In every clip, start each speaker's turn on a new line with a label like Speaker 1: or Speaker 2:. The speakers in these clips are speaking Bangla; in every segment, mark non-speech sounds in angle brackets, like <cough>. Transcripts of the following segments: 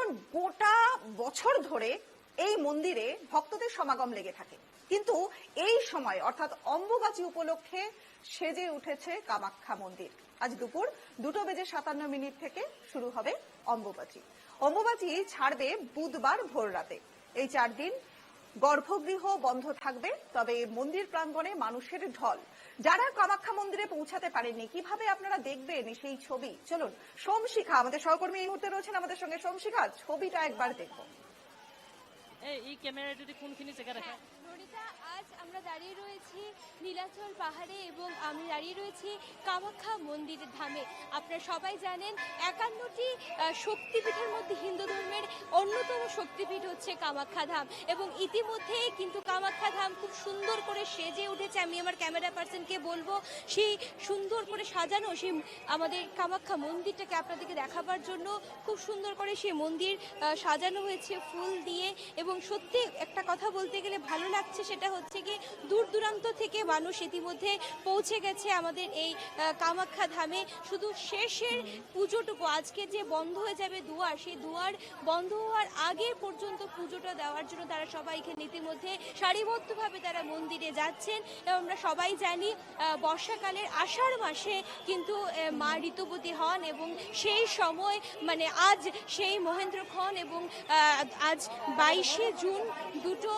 Speaker 1: দেখুন গোটা বছর ধরে এই মন্দিরে ভক্তদের সমাগম লেগে থাকে। কিন্তু এই সময়, অর্থাৎ অম্বুবাচী উপলক্ষে সেজে উঠেছে কামাখ্যা মন্দির। আজ দুপুর দুটো বেজে সাতান্ন মিনিট থেকে শুরু হবে অম্বুবাচী। অম্বুবাচী ছাড়বে বুধবার ভোর রাতে। এই চার দিন গর্ভগৃহ বন্ধ থাকবে, তবে মন্দির প্রাঙ্গণে মানুষের ঢল। যারা কামাখ্যা মন্দিরে পৌঁছাতে পারেননি কীভাবে আপনারা দেখবেন সেই ছবি? চলুন সোমশিখা আমাদের সহকর্মী এই মুহূর্তে রয়েছেন আমাদের সঙ্গে সোমশিখা ছবিটা একবার দেখব।
Speaker 2: এই ক্যামেরা যদি কোনখিনি জায়গা রাখা।
Speaker 3: নরিতা আজ আমরা দাঁড়িয়ে রয়েছি নীলাচল পাহাড়ে এবং আমি দাঁড়িয়ে রয়েছি কামাখ্যা মন্দিরের ধামে। আপনারা সবাই জানেন একান্নটি শক্তিপীঠের মধ্যে হিন্দু ধর্মের অন্যতম শক্তিপীঠ হচ্ছে কামাখ্যা ধাম এবং ইতিমধ্যে কিন্তু কামাখ্যা ধাম খুব সুন্দর করে সেজে উঠেছে। আমি আমার ক্যামেরা পার্সনকে বলব, সেই সুন্দর করে সাজানো, সেই আমাদের কামাখ্যা মন্দিরটাকে আপনাদেরকে দেখাবার জন্য খুব সুন্দর করে সেই মন্দির সাজানো হয়েছে ফুল দিয়ে এবং সত্যি একটা কথা বলতে গেলে ভালো লাগছে সেটা হচ্ছে কি, দূর দূরান্ত থেকে মানুষ ইতিমধ্যে পৌঁছে গেছে আমাদের এই কামাখ্যা ধামে। শুধু শেষের পুজোটুকু, আজকে যে বন্ধ হয়ে যাবে দুয়ার, সেই দুয়ার বন্ধ হওয়ার আগে পর্যন্ত পুজোটা দেওয়ার জন্য তারা সবাই এখানে ইতিমধ্যে সারিবদ্ধভাবে তারা মন্দিরে যাচ্ছেন। এবং আমরা সবাই জানি বর্ষাকালের আষাঢ় মাসে কিন্তু মা ঋতুপতি হন এবং সেই সময় মানে আজ সেই মহেন্দ্র খন এবং আজ বাইশে জুন দুটো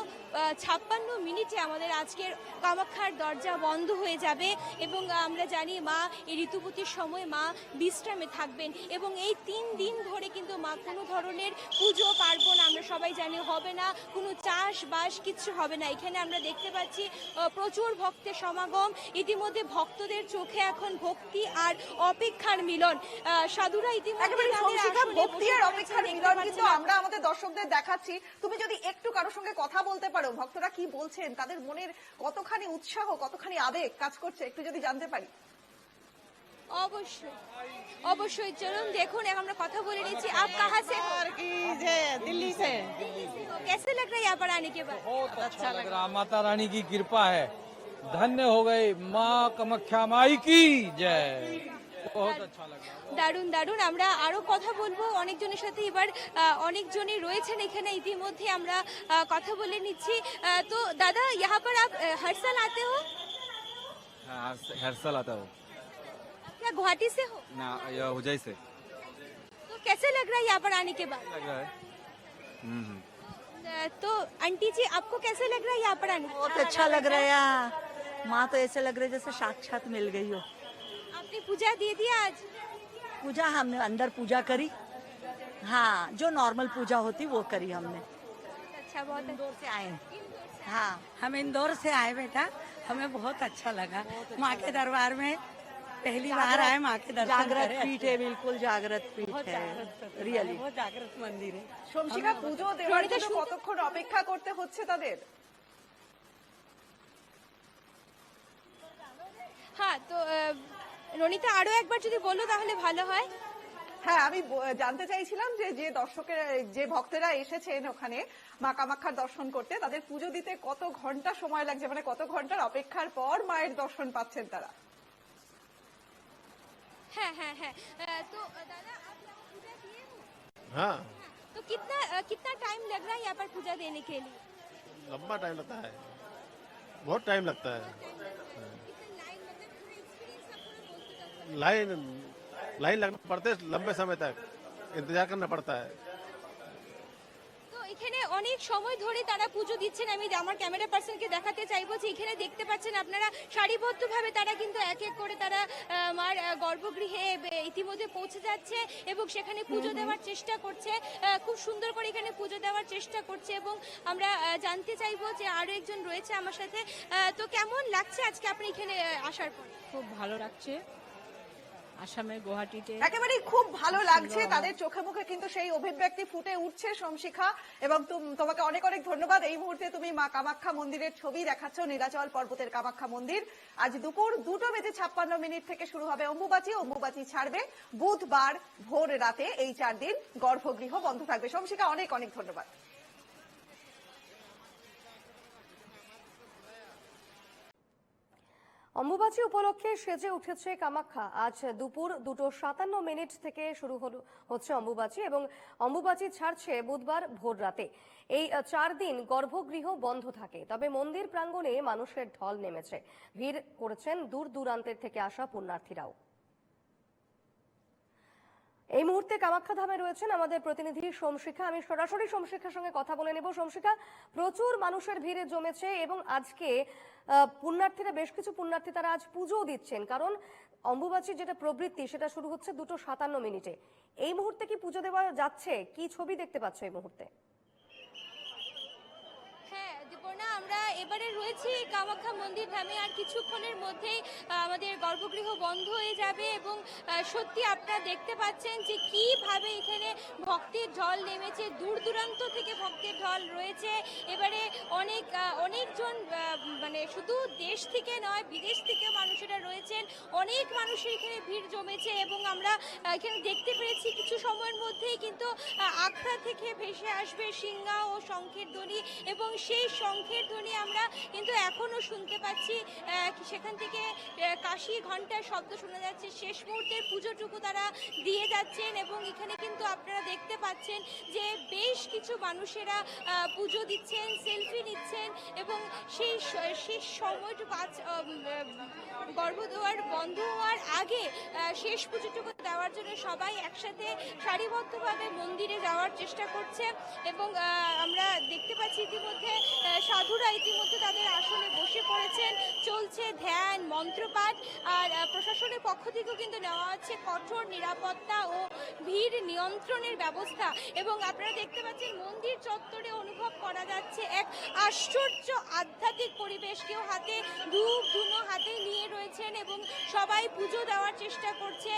Speaker 3: ছাপ্পান্ন মিনিটে আমাদের আজকের কামাখ্যার দরজা বন্ধ হয়ে যাবে এবং আমরা জানি মা এই ঋতুপতির সময় মা বিশ্রামে থাকবেন এবং এই তিন দিন ধরে কিন্তু মা কোনো ধরনের পুজো পার্বণ আমরা সবাই জানি হবে না কোনো চাষবাস কিছু হবে না। এখানে আমরা দেখতে পাচ্ছি প্রচুর ভক্তের সমাগম। ইতিমধ্যে ভক্তদের চোখে এখন ভক্তি আর অপেক্ষার মিলন। সাধুরা ইতিমধ্যে
Speaker 1: ভক্তি আর
Speaker 3: রয়েছেন,
Speaker 1: অপেক্ষার মিলন কিন্তু আমরা আমাদের দর্শকদের দেখাচ্ছি। তুমি যদি একটু কারোর সঙ্গে কথা বলতে পারো ভক্তরা কি বলছেন তাদের মনের কতখানি উৎসাহ কতখানি আবেগ কাজ করছে একটু যদি জানতে পারি
Speaker 3: অবশ্যই অবশ্যই চলুন দেখুন এখন আমরা কথা বলে নিচ্ছি আপ কাহা से हो
Speaker 2: और की जे दिल्ली से
Speaker 3: कैसे लग रहा है यहाँ पर आने के बाद
Speaker 4: बहुत अच्छा लग रहा माता रानी की कृपा है धन्य हो गई माँ कामाख्या माई की जय बहुत अच्छा लग रहा
Speaker 3: দারুণ দারুণ আমরা আরো কথা বলবো অনেকজনের সাথে এবার আহ, অনেকজনই রয়েছেন এখানে ইতিমধ্যে আমরা আহ, কথা বলে নিচ্ছি আহ, তো দাদা यहाँ पर आप अ, हर साल आते हो
Speaker 5: हाँ हर साल आता हूँ
Speaker 3: क्या गुवाहाटी से हो
Speaker 5: ना यह उजय से
Speaker 3: तो कैसे लग रहा है यहाँ पर आने के बाद
Speaker 5: लग रहा है हम्म, हम्म।
Speaker 3: अ, तो आंटी जी आपको कैसे लग रहा है यहाँ पर आने
Speaker 6: बहुत अच्छा लग रहा है यहाँ माँ तो ऐसे लग रहा है जैसे साक्षात मिल गई हो
Speaker 3: आपने पूजा दे दिया आज
Speaker 6: पूजा हमने अंदर पूजा करी हाँ जो नॉर्मल पूजा होती वो करी हमने
Speaker 3: अच्छा बहुत
Speaker 6: इंदौर से आए हाँ
Speaker 7: हम इंदौर से आए बेटा हमें बहुत अच्छा लगा माँ के दरबार में पहली बार आए माँ के दर्शन
Speaker 6: जागृत
Speaker 7: करे।
Speaker 6: पीठ है बिल्कुल जागृत पीठ
Speaker 7: बहुत
Speaker 6: है
Speaker 7: जागृत है,
Speaker 6: रियली
Speaker 7: बहुत जागृत मंदिर है
Speaker 1: সোমশিখা পুজো দেওয়ার জন্য কতক্ষণ অপেক্ষা করতে হচ্ছে তাদের
Speaker 3: হ্যাঁ তো আহ, রনিতা আরো একবার যদি বলো তাহলে ভালো হয়
Speaker 1: হ্যাঁ আমি ব- জানতে চাইছিলাম যে যে দর্শকের যে ভক্তেরা এসেছেন ওখানে মা কামাখ্যার দর্শন করতে তাদের পুজো দিতে কত ঘন্টা সময় লাগছে মানে কত ঘন্টার অপেক্ষার পর মায়ের দর্শন পাচ্ছেন তারা
Speaker 3: হ্যাঁ হ্যাঁ হ্যাঁ আহ, তো আহ, दादा आप यहाँ पूजा किए हो
Speaker 8: हाँ
Speaker 3: तो कितना अ, कितना टाइम लग रहा है यहाँ पर पूजा देने के लिए
Speaker 8: लंबा टाइम लगता है बहुत टाइम लगता है लाइन लाइन लगना पड़ते है लंबे समय तक इंतजार करना पड़ता है
Speaker 3: তো এখানে অনেক সময় ধরে তারা পুজো দিচ্ছেন আমি আমার ক্যামেরা পার্সনকে দেখাতে চাইবো যে এখানে দেখতে পাচ্ছেন আপনারা সারিবদ্ধভাবে তারা কিন্তু এক এক করে তারা আহ, মার আহ, গর্ভগৃহে বে- ইতিমধ্যে পৌঁছে যাচ্ছে এবং সেখানে পুজো দেওয়ার চেষ্টা করছে আহ, খুব সুন্দর করে এখানে পুজো দেওয়ার চেষ্টা করছে এবং আমরা আহ, জানতে চাইবো যে আরো একজন রয়েছে আমার সাথে আহ, তো কেমন লাগছে আজকে আপনি এখানে আহ, আসার পর
Speaker 2: খুব ভালো লাগছে আসামে, গুয়াহাটিতে।
Speaker 1: একেবারেই খুব ভালো লাগছে। তাদের চোখে মুখে কিন্তু সেই অভিব্যক্তি ফুটে উঠছে সোমশিখা। এবং তোমাকে অনেক অনেক ধন্যবাদ। এই মুহূর্তে তুমি মা কামাখ্যা মন্দিরের ছবি দেখাচ্ছ, নীলাচল পর্বতের কামাখ্যা মন্দির। আজ দুপুর দুটো বেজে ছাপ্পান্ন মিনিট থেকে শুরু হবে অম্বুবাচী। অম্বুবাচী ছাড়বে বুধবার ভোর রাতে এই চার দিন গর্ভগৃহ বন্ধ থাকবে। সোমশিখা, অনেক অনেক ধন্যবাদ।
Speaker 9: অম্বুবাচী উপলক্ষে সেজে উঠেছে কামাখ্যা। আজ দুপুর দুটো সাতান্ন মিনিট থেকে শুরু হলো হচ্ছে অম্বুবাচী এবং অম্বুবাচী ছাড়ছে বুধবার ভোর রাতে। এই চার দিন গর্ভগৃহ বন্ধ থাকে, তবে মন্দির প্রাঙ্গণে মানুষের ঢল নেমেছে। ভিড় করেছেন দূর দূরান্তের থেকে আসা পুণ্যার্থীরাও। এই মুহূর্তে কামাখ্যা ধামে রয়েছেন আমাদের প্রতিনিধি সোমশিখা। আমি সরাসরি সোমশিখার সঙ্গে কথা বলে নেব। সোমশিখা, প্রচুর মানুষের ভিড়ে জমেছে এবং আজকে পুণ্যার্থীরা, বেশ কিছু পুণ্যার্থী তারা আজ পুজো দিচ্ছেন। কারণ অম্বুবাচীর যেটা প্রবৃত্তি, সেটা শুরু হচ্ছে দুটো সাতান্ন মিনিটে। এই মুহূর্তে কি পুজো দেওয়া যাচ্ছে? কি ছবি দেখতে পাচ্ছ এই মুহূর্তে
Speaker 3: হ্যাঁ দীপর্ণা আমরা এবারে রয়েছে কামাখ্যা মন্দির ধামে আর কিছুক্ষণের মধ্যেই আমাদের গর্ভগৃহ বন্ধ হয়ে যাবে এবং সত্যি আপনারা দেখতে পাচ্ছেন যে কীভাবে এখানে ভক্তের ঢল নেমেছে, দূর দূরান্ত থেকে ভক্তের ঢল রয়েছে। এবারে অনেকজন মানে শুধু দেশ থেকে নয়, বিদেশ থেকে মানুষেরা রয়েছেন। অনেক মানুষের এখানে ভিড় জমেছে এবং আমরা এখানে দেখতে পেরেছি কিছু সময়ের মধ্যেই কিন্তু আখড়া থেকে ভেসে আসবে সিংহা ও শঙ্খের ধ্বনি এবং সেই শঙ্খের ধ্বনি আমরা কিন্তু এখনও শুনতে পাচ্ছি। সেখান থেকে কাশি ঘণ্টার শব্দ শোনা যাচ্ছে। শেষ মুহূর্তের পুজোটুকু তারা দিয়ে যাচ্ছেন এবং এখানে কিন্তু আপনারা দেখতে পাচ্ছেন যে বেশ কিছু মানুষেরা পুজো দিচ্ছেন, সেলফি নিচ্ছেন। এবং সেই শেষ সময়টুকু আহ, গর্ভদুয়ার বন্ধ হওয়ার আগে শেষ পুজোটুকু দেওয়ার জন্য সবাই একসাথে সারিবদ্ধভাবে মন্দিরে যাওয়ার চেষ্টা করছে এবং আমরা দেখতে পাচ্ছি ইতিমধ্যে সাধুরা ইতিমধ্যে তাদের আসনে বসে পড়েছেন চলছে ধ্যান মন্ত্রপাঠ আর প্রশাসনের পক্ষ থেকেও কিন্তু নেওয়া হচ্ছে কঠোর নিরাপত্তা ও ভিড় নিয়ন্ত্রণের ব্যবস্থা এবং আপনারা দেখতে পাচ্ছেন মন্দির চত্বরে অনুভব করা যাচ্ছে এক আশ্চর্য আধ্যাত্মিক পরিবেশ। কেউ হাতে ধূপ, ধুনো হাতে নিয়ে রয়েছেন এবং সবাই পুজো দেওয়ার চেষ্টা করছে।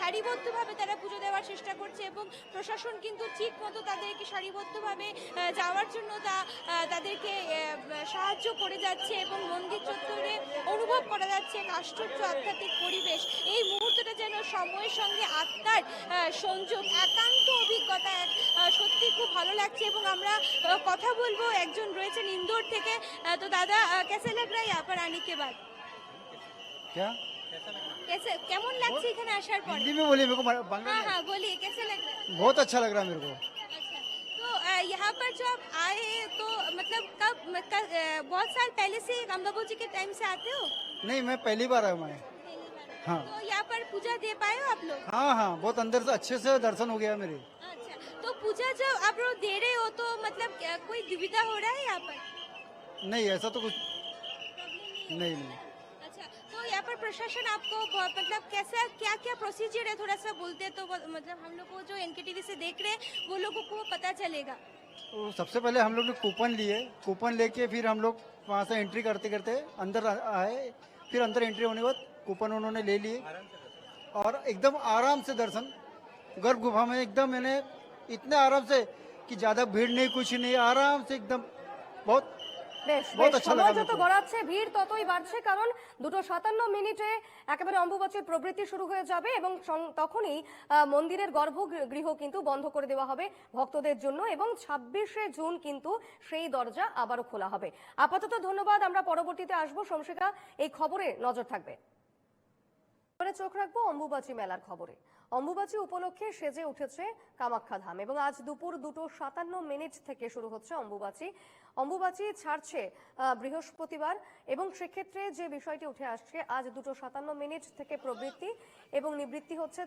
Speaker 3: সারিবদ্ধভাবে তারা পুজো দেওয়ার চেষ্টা করছে এবং প্রশাসন কিন্তু ঠিক মতো তাদেরকে সারিবদ্ধভাবে যাওয়ার জন্য তা তাদেরকে সাহায্য করে যাচ্ছে এবং মন্দির চত্বরে অনুভব করা যাচ্ছে এক আশ্চর্য আধ্যাত্মিক পরিবেশ। এই মুহূর্তটা যেন সময়ের সঙ্গে আত্মার সংযোগ একান্ত অভিজ্ঞতা এক আহ, সত্যি খুব ভালো লাগছে এবং আমরা আহ, কথা বলবো একজন রয়েছেন ইন্দোর থেকে আহ, তো দাদা আহ, कैसे लग रहा है यहाँ पर आने के बाद
Speaker 10: क्या
Speaker 3: कैसे কেমন লাগছে এখানে আসার পরে
Speaker 10: हिंदी में बोलिए मेरे को बांग्ला
Speaker 3: हाँ हाँ बोलिए कैसे लग रहा है
Speaker 10: बहुत अच्छा लग रहा है मेरे को
Speaker 3: अच्छा तो अ, यहाँ पर जो आप आए तो मतलब कब म- क- अ, बहुत साल पहले से राम बाबू जी के टाइम से आते हो
Speaker 10: नहीं मैं पहली बार आया मैं हाँ।
Speaker 3: तो यहाँ पर पूजा दे पाए हो आप लोग?
Speaker 10: हाँ हाँ बहुत अंदर से अच्छे से दर्शन हो गया मेरे।
Speaker 3: अच्छा तो पूजा जब आप लोग दे रहे हो तो मतलब क्या- कोई दुविधा हो रहा है यहाँ पर?
Speaker 10: नहीं ऐसा तो कुछ नहीं नहीं।
Speaker 3: अच्छा तो यहाँ पर प्रशासन आपको मतलब कैसा क्या क्या प्रोसीजर है? थोड़ा सा बोलते तो वो- मतलब हम लोग को जो एनकेटीवी से देख रहे हैं वो लोगों को पता चलेगा।
Speaker 10: तो सबसे पहले हम लोग ने कूपन लिए। कूपन लेके फिर हम लोग वहाँ से एंट्री करते करते अंदर आ- आए। फिर अंदर एंट्री होने के बाद कूपन उन्होंने ले लिए और एकदम आराम से दर्शन गर्भ गुफा में एकदम मैंने इतने आराम से कि ज्यादा भीड़ नहीं कुछ नहीं आराम से एकदम बहुत
Speaker 9: বেশ
Speaker 10: বহুত
Speaker 9: বেশ
Speaker 10: আচ্ছা
Speaker 9: সময়
Speaker 10: লাগা
Speaker 9: যত
Speaker 10: মেরে কো।
Speaker 9: গড়াচ্ছে ভিড় ততই বাড়ছে কারণ দুটো সাতান্ন মিনিটে একেবারে অম্বুবাচীর প্রবৃত্তি শুরু হয়ে যাবে এবং সং- তখনই আহ, মন্দিরের গর্ভগৃহ কিন্তু বন্ধ করে দেওয়া হবে ভক্তদের জন্য এবং ছাব্বিশে জুন কিন্তু সেই দরজা আবারও খোলা হবে আপাতত ধন্যবাদ আমরা পরবর্তীতে আসবো শমশিকা এই খবরে নজর থাকবে এবারে চোখ রাখব অম্বুবাচী মেলার খবরে। অম্বুবাচী উপলক্ষে সেজে উঠেছে কামাখ্যা ধাম এবং আজ দুপুর দুটো সাতান্ন মিনিট থেকে শুরু হচ্ছে অম্বুবাচী। অম্বুবাচী ছাড়ছে বৃহস্পতিবার এবং সেক্ষেত্রে যে বিষয়টি উঠে আসছে, আজ দুটো সাতান্ন মিনিট থেকে প্রবৃত্তি এবং নিবৃত্তি হচ্ছে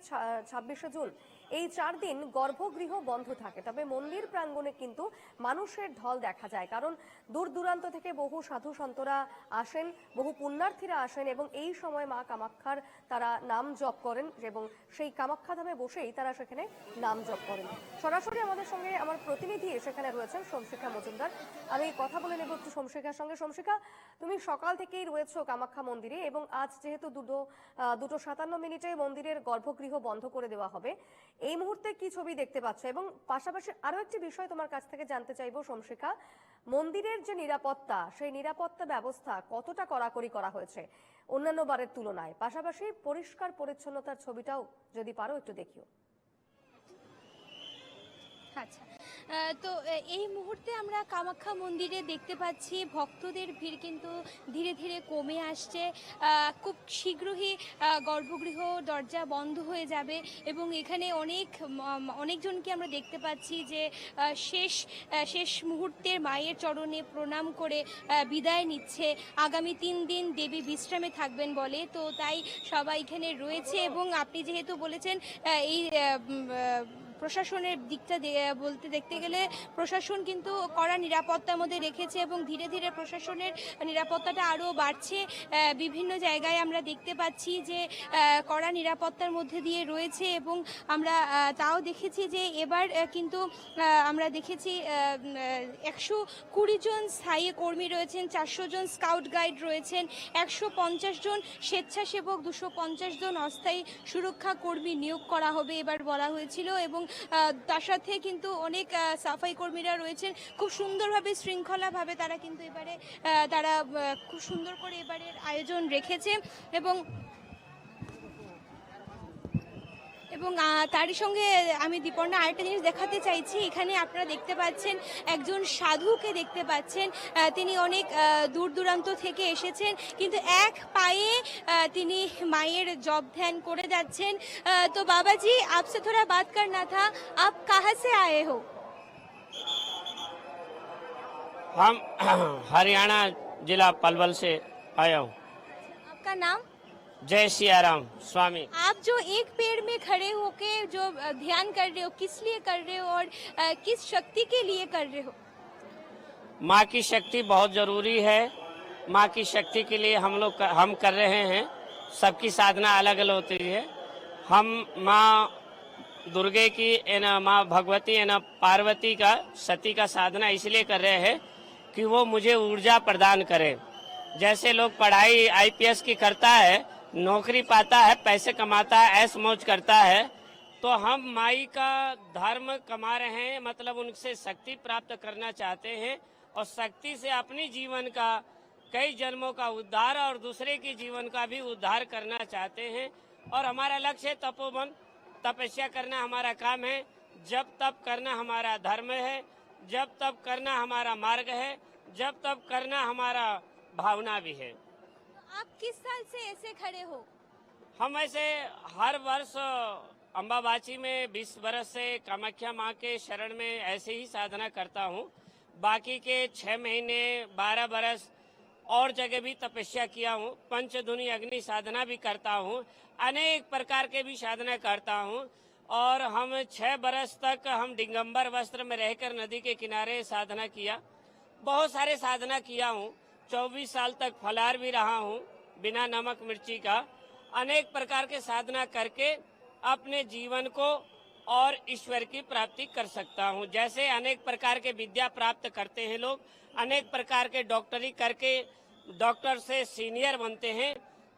Speaker 9: ছাব্বিশে জুন। এই চার দিন গর্ভগৃহ বন্ধ থাকে, তবে মন্দির প্রাঙ্গণে কিন্তু মানুষের ঢল দেখা যায়। কারণ দূর দূরান্ত থেকে বহু সাধু সন্তরা আসেন, বহু পুণ্যার্থীরা আসেন এবং এই সময় মা কামাখ্যার তারা নাম জপ করেন এবং সেই কামাখ্যা ধামে বসেই তারা সেখানে নাম জপ করেন। সরাসরি আমাদের সঙ্গে আমার প্রতিনিধি সেখানে রয়েছেন সোমশিখা মজুমদার। আমি কথা বলে নেব একটু সোমশিখার সঙ্গে। সোমশিখা, তুমি সকাল থেকেই রয়েছো কামাখ্যা মন্দিরে এবং আজ যেহেতু দুটো দুটো সাতান্ন মিনিটে মন্দিরের গর্ভগৃহ বন্ধ করে দেওয়া হবে এই মুহূর্তে কি ছবি দেখতে পাচ্ছ? এবং পাশাপাশি আরও একটি বিষয় তোমার কাছ থেকে জানতে চাইব, সোমশিখা। মন্দিরের যে নিরাপত্তা, সেই নিরাপত্তা ব্যবস্থা কতটা কড়াকড়ি করা হয়েছে অন্যান্য বারের তুলনায়? পাশাপাশি পরিষ্কার পরিচ্ছন্নতার ছবিটাও যদি পারো একটু দেখিও।
Speaker 3: আচ্ছা। তো এই মুহূর্তে আমরা কামাখ্যা মন্দিরে দেখতে পাচ্ছি ভক্তদের ভিড় কিন্তু ধীরে ধীরে কমে আসছে। খুব শীঘ্রই গর্ভগৃহ দরজা বন্ধ হয়ে যাবে এবং এখানে অনেক অনেকজনকে আমরা দেখতে পাচ্ছি যে শেষ শেষ মুহূর্তে মায়ের চরণে প্রণাম করে বিদায় নিচ্ছে। আগামী তিন দিন দেবী বিশ্রামে থাকবেন বলে। তো, তাই সবাই এখানে রয়েছে এবং আপনি যেহেতু বলেছেন এই প্রশাসনের দিকটা বলতে দেখতে গেলে প্রশাসন কিন্তু কড়া নিরাপত্তার মধ্যে রেখেছে এবং ধীরে ধীরে প্রশাসনের নিরাপত্তাটা আরও বাড়ছে। বিভিন্ন জায়গায় আমরা দেখতে পাচ্ছি যে কড়া নিরাপত্তার মধ্যে দিয়ে রয়েছে এবং আমরা তাও দেখেছি যে এবার কিন্তু আমরা দেখেছি একশো কুড়ি জন স্থায়ী কর্মী রয়েছেন, চারশো জন স্কাউট গাইড রয়েছেন, একশো পঞ্চাশ জন স্বেচ্ছাসেবক, দুশো পঞ্চাশ জন অস্থায়ী সুরক্ষা কর্মী নিয়োগ করা হবে এবার বলা হয়েছিল এবং তার সাথে কিন্তু অনেক সাফাই কর্মীরা রয়েছেন। খুব সুন্দরভাবে, শৃঙ্খলাভাবে তারা কিন্তু এবারে তারা খুব সুন্দর করে এবারের আয়োজন রেখেছে। এবং এবং আহ, তারই সঙ্গে আমি দীপর্ণা আরেকটা জিনিস দেখাতে চাইছি এখানে আপনারা দেখতে পাচ্ছেন একজন সাধুকে দেখতে পাচ্ছেন আহ, তিনি অনেক আহ, দূর দূরান্ত থেকে এসেছেন কিন্তু এক পায়ে আহ, তিনি মায়ের জব ধ্যান করে যাচ্ছেন আহ, তো বাবাজি आपसे थोड़ा बात करना था आप कहाँ से आए हो
Speaker 11: हम <clears throat> हरियाणा जिला पलवल से आया हूँ
Speaker 3: आपका नाम
Speaker 11: जय सियाराम स्वामी।
Speaker 3: आप जो एक पेड़ में खड़े होके जो ध्यान कर रहे हो किस लिए कर रहे हो और किस शक्ति के लिए कर रहे हो?
Speaker 11: माँ की शक्ति बहुत ज़रूरी है। माँ की शक्ति के लिए हम लोग हम कर रहे हैं। सबकी साधना अलग अलग होती है। हम माँ दुर्गे की ना माँ भगवती है ना पार्वती का सती का साधना इसलिए कर रहे हैं कि वो मुझे ऊर्जा प्रदान करे। जैसे लोग पढ़ाई आईपीएस की करता है नौकरी पाता है, पैसे कमाता है ऐस मौज करता है तो हम माई का धर्म कमा रहे हैं मतलब उनसे शक्ति प्राप्त करना चाहते हैं और शक्ति से अपनी जीवन का, कई जन्मों का उद्धार और दूसरे के जीवन का भी उद्धार करना चाहते हैं। और हमारा लक्ष्य है तपोवन, तपस्या करना हमारा काम है, जब तप करना हमारा धर्म है, जब तप करना हमारा मार्ग है, जब तप करना हमारा भावना भी है।
Speaker 3: आप किस साल से ऐसे खड़े हो?
Speaker 11: हम ऐसे हर वर्ष अम्बाबाची में 20 बरस से कामाख्या माँ के शरण में ऐसे ही साधना करता हूँ। बाकी के छह महीने 12 बरस और जगह भी तपस्या किया हूँ। पंचधुनी अग्नि साधना भी करता हूँ। अनेक प्रकार के भी साधना करता हूँ। और हम छह बरस तक हम डिंगम्बर वस्त्र में रहकर नदी के किनारे साधना किया। बहुत सारे साधना किया हूँ। चौबीस साल तक फलार भी रहा हूँ, बिना नमक मिर्ची का। अनेक प्रकार के साधना करके अपने जीवन को और ईश्वर की प्राप्ति कर सकता हूँ। जैसे अनेक प्रकार के विद्या प्राप्त करते हैं लोग, अनेक प्रकार के डॉक्टरी करके डॉक्टर से सीनियर बनते हैं।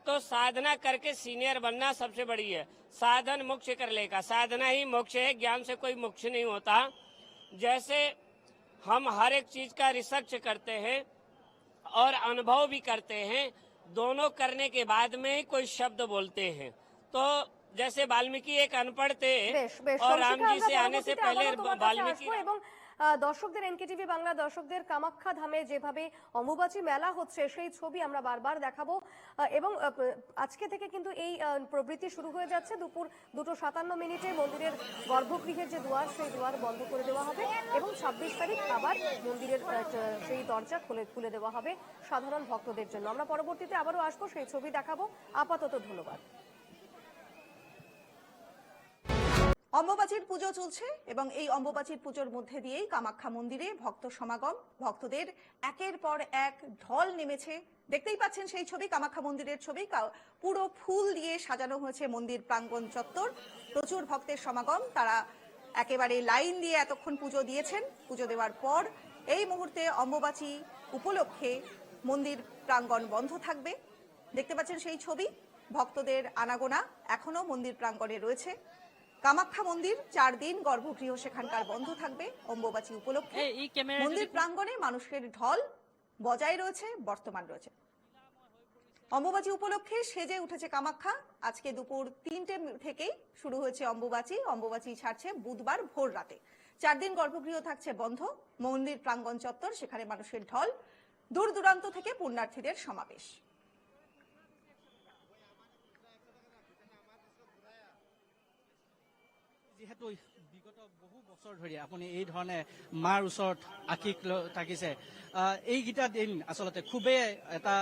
Speaker 11: तो साधना करके सीनियर बनना सबसे बड़ी है। साधन मोक्ष कर लेगा। साधना ही मोक्ष है, ज्ञान से कोई मोक्ष नहीं होता। जैसे हम हर एक चीज़ का रिसर्च करते हैं और अनुभव भी करते हैं। दोनों करने के बाद में कोई शब्द बोलते हैं। तो जैसे वाल्मीकि एक अनपढ़ थे और राम जी से आने से पहले वाल्मीकि
Speaker 9: দর্শকদের এনকেটিভি বাংলা দর্শকদের কামাখ্যা ধামে যেভাবে অম্বুবাচী মেলা হচ্ছে, সেই ছবি আমরা বারবার দেখাবো। এবং আজকে থেকে কিন্তু এই প্রবৃত্তি শুরু হয়ে যাচ্ছে। দুপুর দুটো সাতান্ন মিনিটে মন্দিরের গর্ভগৃহের যে দুয়ার, সেই দুয়ার বন্ধ করে দেওয়া হবে এবং ছাব্বিশ তারিখ আবার মন্দিরের সেই দরজা খুলে খুলে দেওয়া হবে সাধারণ ভক্তদের জন্য। আমরা পরবর্তীতে আবারও আসব, সেই ছবি দেখাবো। আপাতত ধন্যবাদ।
Speaker 1: অম্বুবাচীর পুজো চলছে এবং এই অম্বুবাচীর পুজোর মধ্যে দিয়েই কামাখ্যা মন্দিরে ভক্ত সমাগম। ভক্তদের একের পর এক ঢল নেমেছে। দেখতেই পাচ্ছেন সেই ছবি, কামাখ্যা মন্দিরের ছবি। পুরো ফুল দিয়ে সাজানো হয়েছে মন্দির প্রাঙ্গণ চত্বর। প্রচুর ভক্তের সমাগম। তারা একেবারে লাইন দিয়ে এতক্ষণ পুজো দিয়েছেন। পুজো দেওয়ার পর এই মুহূর্তে অম্বুবাচী উপলক্ষে মন্দির প্রাঙ্গণ বন্ধ থাকবে। দেখতে পাচ্ছেন সেই ছবি। ভক্তদের আনাগোনা এখনও মন্দির প্রাঙ্গণে রয়েছে। কামাখ্যা মন্দির চার দিন গর্ভগৃহ সেখানকার বন্ধ থাকবে অম্বুবাচী উপলক্ষে। মন্দির। প্রাঙ্গণে মানুষের ঢল বজায় রয়েছে বর্তমান রয়েছে। অম্বুবাচী উপলক্ষে সেজে উঠেছে কামাখ্যা। আজকে দুপুর তিনটে থেকেই শুরু হয়েছে অম্বুবাচী। অম্বুবাচী ছাড়ছে বুধবার ভোর রাতে। চার দিন গর্ভগৃহ থাকছে বন্ধ। মন্দির প্রাঙ্গণ চত্বর সেখানে মানুষের ঢল। দূর দূরান্ত থেকে পুণ্যার্থীদের সমাবেশ।
Speaker 12: যিহেতু বিগত বহু বছৰ ধৰি আপুনি এই ধৰণে মাৰ ওচৰত আশীষ থাকিছে এইকেইটা দিন আচলতে খুবেই এটা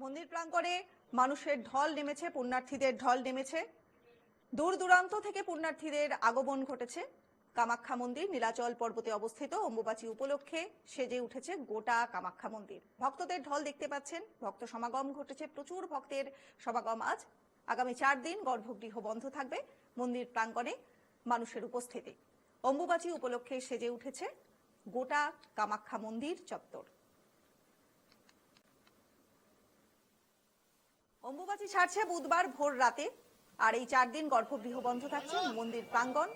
Speaker 1: মন্দির প্রাঙ্গণে মানুষের ঢল নেমেছে পুণ্যার্থীদের ঢল নেমেছে। দূর দূরান্ত থেকে পুণ্যার্থীদের আগমন ঘটেছে। কামাখ্যা মন্দির নীলাচল পর্বতে অবস্থিত অম্বুবাচী উপলক্ষে সেজে উঠেছে গোটা কামাখ্যা মন্দির। ভক্তদের ঢল দেখতে পাচ্ছেন। ভক্ত সমাগম ঘটেছে প্রচুর ভক্তের সমাগম আজ। আগামী চার দিন গর্ভগৃহ বন্ধ থাকবে মন্দির প্রাঙ্গণে মানুষের উপস্থিতি। অম্বুবাচী উপলক্ষে সেজে উঠেছে গোটা কামাখ্যা মন্দির চত্বর। অম্বুবাচী ছাড়ছে বুধবার ভোর রাতে। আর এই চার দিন গর্ভগৃহ বন্ধ থাকছে মন্দির প্রাঙ্গণ।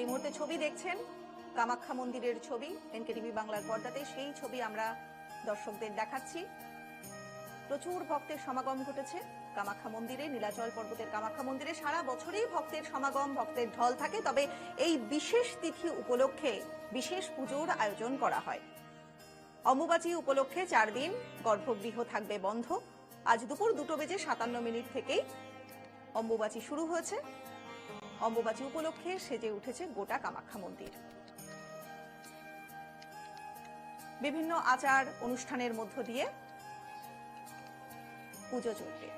Speaker 1: এই মুহূর্তে ছবি দেখছেন কামাখ্যা মন্দিরের ছবি, এনকেটিভি বাংলার পর্দাতে সেই ছবি আমরা দর্শকদের দেখাচ্ছি। প্রচুর ভক্তের সমাগম ঘটেছে কামাখ্যা মন্দিরে, নীলাচল পর্বতের কামাখ্যা মন্দিরে। সারা বছরই ভক্তের সমাগম, ভক্তের ঢল থাকে, তবে এই বিশেষ তিথি উপলক্ষে বিশেষ পুজোর আয়োজন করা হয়। অম্বুবাচী উপলক্ষে চার দিন গর্ভগৃহ থাকবে বন্ধ। আজ দুপুর দুটো বেজে সাতান্ন মিনিট থেকেই অম্বুবাচী শুরু হয়েছে। অম্বুবাচী উপলক্ষে সেজে উঠেছে গোটা কামাখ্যা মন্দির। বিভিন্ন আচার অনুষ্ঠানের মধ্য দিয়ে পুজো চলবে।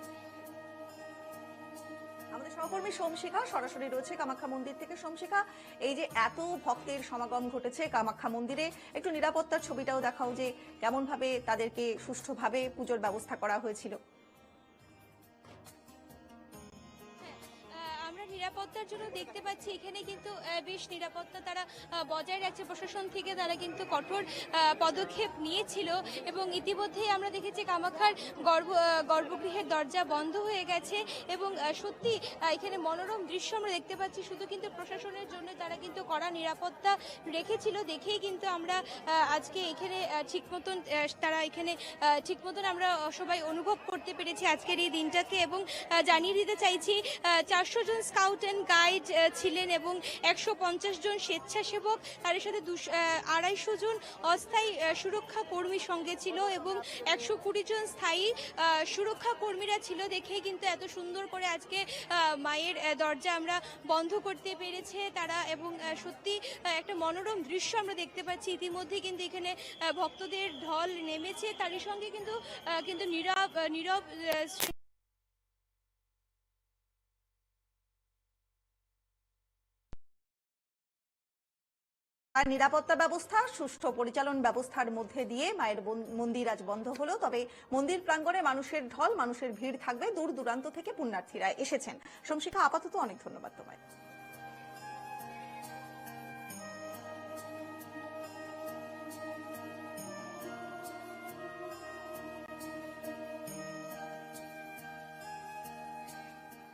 Speaker 1: আমাদের সহকর্মী সোমশিখা, সরাসরি রয়েছে কামাখ্যা মন্দির থেকে। সোমশিখা, এই যে এত ভক্তের সমাগম ঘটেছে কামাখ্যা মন্দিরে, একটু নিরাপত্তার ছবিটাও দেখাও যে কেমন ভাবে তাদেরকে সুষ্ঠুভাবে পুজোর ব্যবস্থা করা হয়েছিল।
Speaker 3: নিরাপত্তার জন্য দেখতে পাচ্ছি, এখানে কিন্তু বেশ নিরাপত্তা তারা বজায় রাখছে। প্রশাসন থেকে তারা কিন্তু কঠোর পদক্ষেপ নিয়েছিল এবং ইতিমধ্যেই আমরা দেখেছি কামাখার গর্ভ গর্ভগৃহের দরজা বন্ধ হয়ে গেছে এবং সত্যি এখানে মনোরম দৃশ্য আমরা দেখতে পাচ্ছি। শুধু কিন্তু প্রশাসনের জন্য তারা কিন্তু কড়া নিরাপত্তা রেখেছিল দেখেই কিন্তু আমরা আজকে এখানে ঠিক মতন তারা এখানে ঠিক মতন আমরা সবাই অনুভব করতে পেরেছি আজকের এই দিনটাকে এবং জানিয়ে দিতে চাইছি চারশো জন স্কাউট অ্যান্ড গাইড ছিলেন এবং একশো পঞ্চাশ জন স্বেচ্ছাসেবক, তার সাথে আড়াইশো জন অস্থায়ী সুরক্ষা কর্মী সঙ্গে ছিল এবং একশো কুড়ি জন স্থায়ী সুরক্ষা কর্মীরা ছিল দেখেই কিন্তু এত সুন্দর করে আজকে মায়ের দরজা আমরা বন্ধ করতে পেরেছে তারা এবং সত্যি একটা মনোরম দৃশ্য আমরা দেখতে পাচ্ছি। ইতিমধ্যে কিন্তু এখানে ভক্তদের ঢল নেমেছে। তারই সঙ্গে কিন্তু কিন্তু নীরব নীরব
Speaker 1: আর নিরাপত্তা ব্যবস্থা, সুষ্ঠু পরিচালন ব্যবস্থার মধ্যে দিয়ে মায়ের মন্দির আজ বন্ধ হলো। তবে মন্দির প্রাঙ্গণে মানুষের ঢল, মানুষের ভিড় থাকবে দূর দূরান্ত থেকে পুণ্যার্থীরা এসেছেন। শমশিখা আপাতত অনেক ধন্যবাদ তোমায়।